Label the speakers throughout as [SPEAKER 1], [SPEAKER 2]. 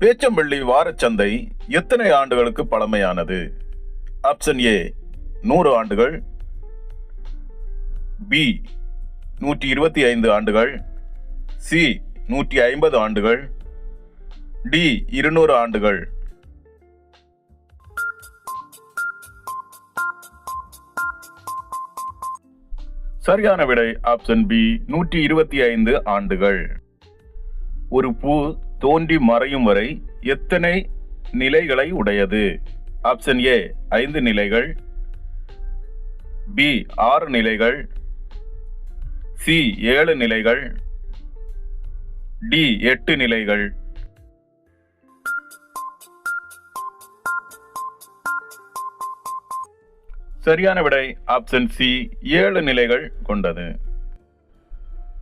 [SPEAKER 1] பேச்சம்பள்ளி வாரச்சந்தை எத்தனை ஆண்டுகளுக்கு பழமையானது? ஆப்ஷன் ஏ நூறு ஆண்டுகள். பி நூற்றி இருபத்தி ஐந்து ஆண்டுகள். சி நூற்றி ஐம்பது ஆண்டுகள். டி இருநூறு ஆண்டுகள். சரியான விடை ஆப்ஷன் பி நூற்றி இருபத்தி ஐந்து ஆண்டுகள். ஒரு பூ தோன்றி மறையும் வரை எத்தனை நிலைகளை உடையது? ஆப்ஷன் ஏ ஐந்து நிலைகள். பி ஆறு நிலைகள். சி ஏழு நிலைகள். டி எட்டு நிலைகள். சரியான விடை ஆப்ஷன் சி ஏழு நிலைகள் கொண்டது.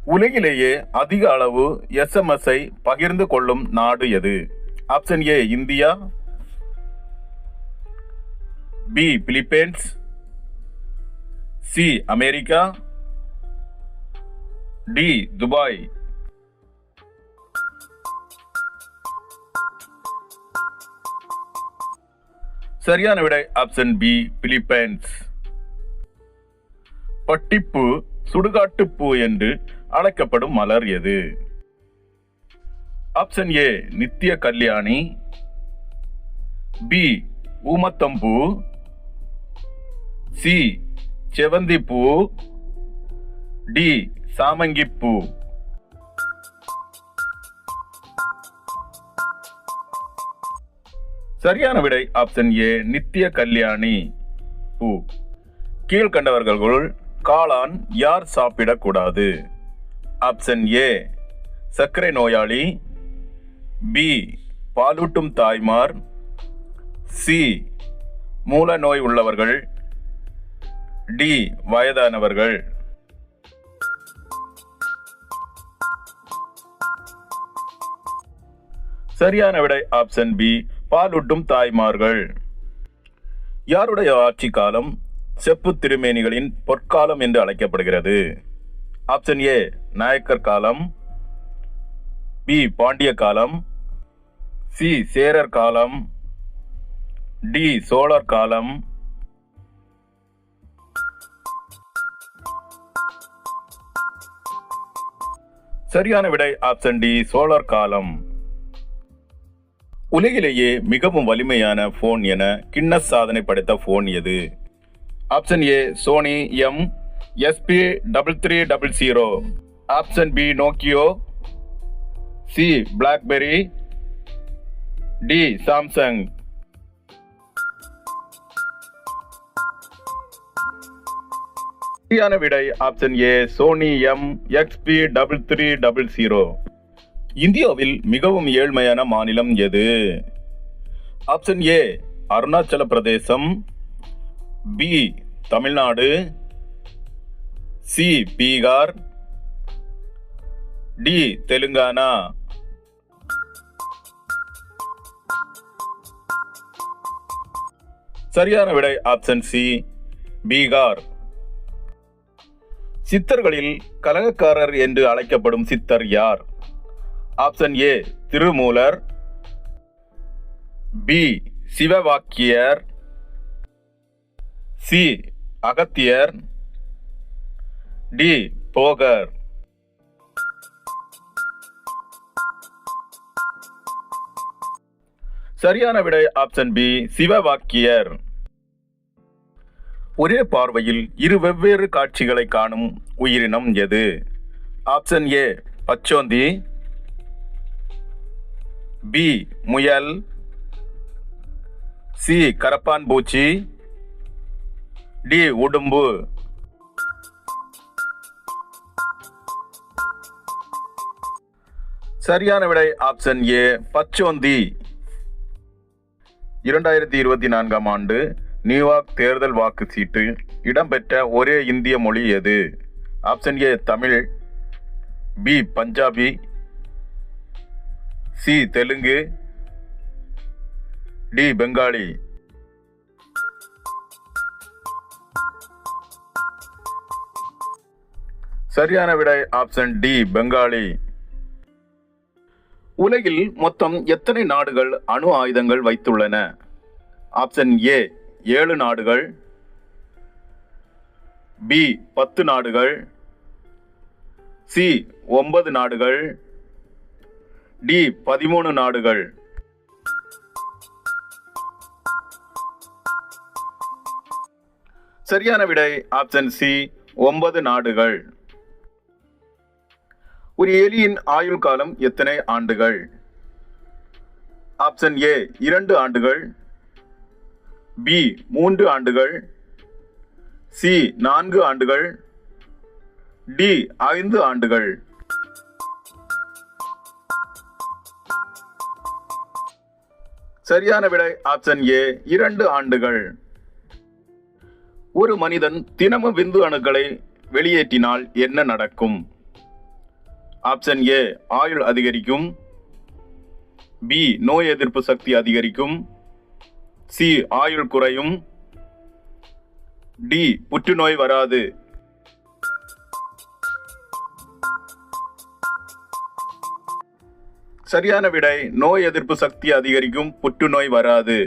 [SPEAKER 1] உலகிலேயே அதிக அளவு எஸ்எம்எஸ்ஐ பகிர்ந்து கொள்ளும் நாடு எது? Option A India. B Philippines C America. D Dubai. சரியான விடை ஆப்ஷன் பி பிலிப்பைன்ஸ் பட்டிப்பு சுடுகாட்டுப்பூ என்று அழைக்கப்படும் மலர் எது? ஆப்ஷன் ஏ நித்திய கல்யாணி. பி ஊமத்தம்பூ சி செவந்தி பூ. டி சாமங்கிப்பூ சரியான விடை ஆப்ஷன் ஏ நித்திய கல்யாணி பூ. கீழ்கண்டவர்களுள் காளான் யார் சாப்பிடக்கூடாது? ஆப்ஷன் ஏ சர்க்கரை நோயாளி. பி பாலூட்டும் தாய்மார். சி மூல நோய் உள்ளவர்கள். டி வயதானவர்கள். சரியான விடை ஆப்ஷன் பி பாலூட்டும் தாய்மார்கள். யாருடைய ஆட்சி காலம்? செப்பு திருமேனிகளின் பொற்காலம் என்று அழைக்கப்படுகிறது. ஆப்ஷன் ஏ நாயக்கர் காலம். பி பாண்டிய காலம். சி சேரர் காலம். டி சோழர் காலம். சரியான விடை ஆப்ஷன் டி சோழர் காலம். உலகிலேயே மிகவும் வலிமையான போன் என கின்னஸ் சாதனை படைத்த போன் எது? Option A Sony M S P double three double zero option B Nokia C BlackBerry D Samsung சரியான விடை option A Sony M X P double three double zero இந்தியாவில் மிகவும் ஏழ்மையான மாநிலம் எது? Option A Arunachal Pradesh. B Tamil Nadu. C Bihar. D Telangana. சரியான விடை option C Bihar. சித்தர்களில் கலகக்காரர் என்று அழைக்கப்படும் சித்தர் யார்? Option A Tirumular. B Sivavakkiyar. C. Agathiyar. D. Bogar. சரியான விடை ஆப்ஷன் பி. சிவவாக்கியர். ஒரே பார்வையில் இரு வெவ்வேறு காட்சிகளை காணும் உயிரினம் எது? ஆப்ஷன் ஏ பச்சோந்தி. பி முயல். சி கரப்பான் பூச்சி டி உடும்பு. சரியான விடை ஆப்ஷன் ஏ பச்சோந்தி. இரண்டாயிரத்தி இருபத்தி நான்காம் ஆண்டு நியூயார்க் தேர்தல் வாக்கு சீட்டு இடம்பெற்ற ஒரே இந்திய மொழி எது? Option A Tamil. B Punjabi. C Telugu. D Bengali. சரியான விடை ஆப்ஷன் டி பெங்காலி. உலகில் மொத்தம் எத்தனை நாடுகள் அணு ஆயுதங்கள் வைத்துள்ளன? ஆப்ஷன் ஏ ஏழு நாடுகள். பி பத்து நாடுகள். சி ஒன்பது நாடுகள். டி பதிமூணு நாடுகள். சரியான விடை ஆப்ஷன் சி ஒன்பது நாடுகள். ஒரு எலியின் ஆயுள் காலம் எத்தனை ஆண்டுகள்? ஆப்ஷன் ஏ இரண்டு ஆண்டுகள். பி மூன்று ஆண்டுகள். சி நான்கு ஆண்டுகள். டி ஐந்து ஆண்டுகள். சரியான விடை ஆப்ஷன் ஏ இரண்டு ஆண்டுகள். ஒரு மனிதன் தினமும் விந்து அணுக்களை வெளியேற்றினால் என்ன நடக்கும்? ஆப்ஷன் ஏ ஆயுள் அதிகரிக்கும். பி நோய் எதிர்ப்பு சக்தி அதிகரிக்கும். சி ஆயுள் குறையும். டி புற்றுநோய் வராது. சரியான விடை நோய் எதிர்ப்பு சக்தி அதிகரிக்கும் புற்றுநோய் வராது.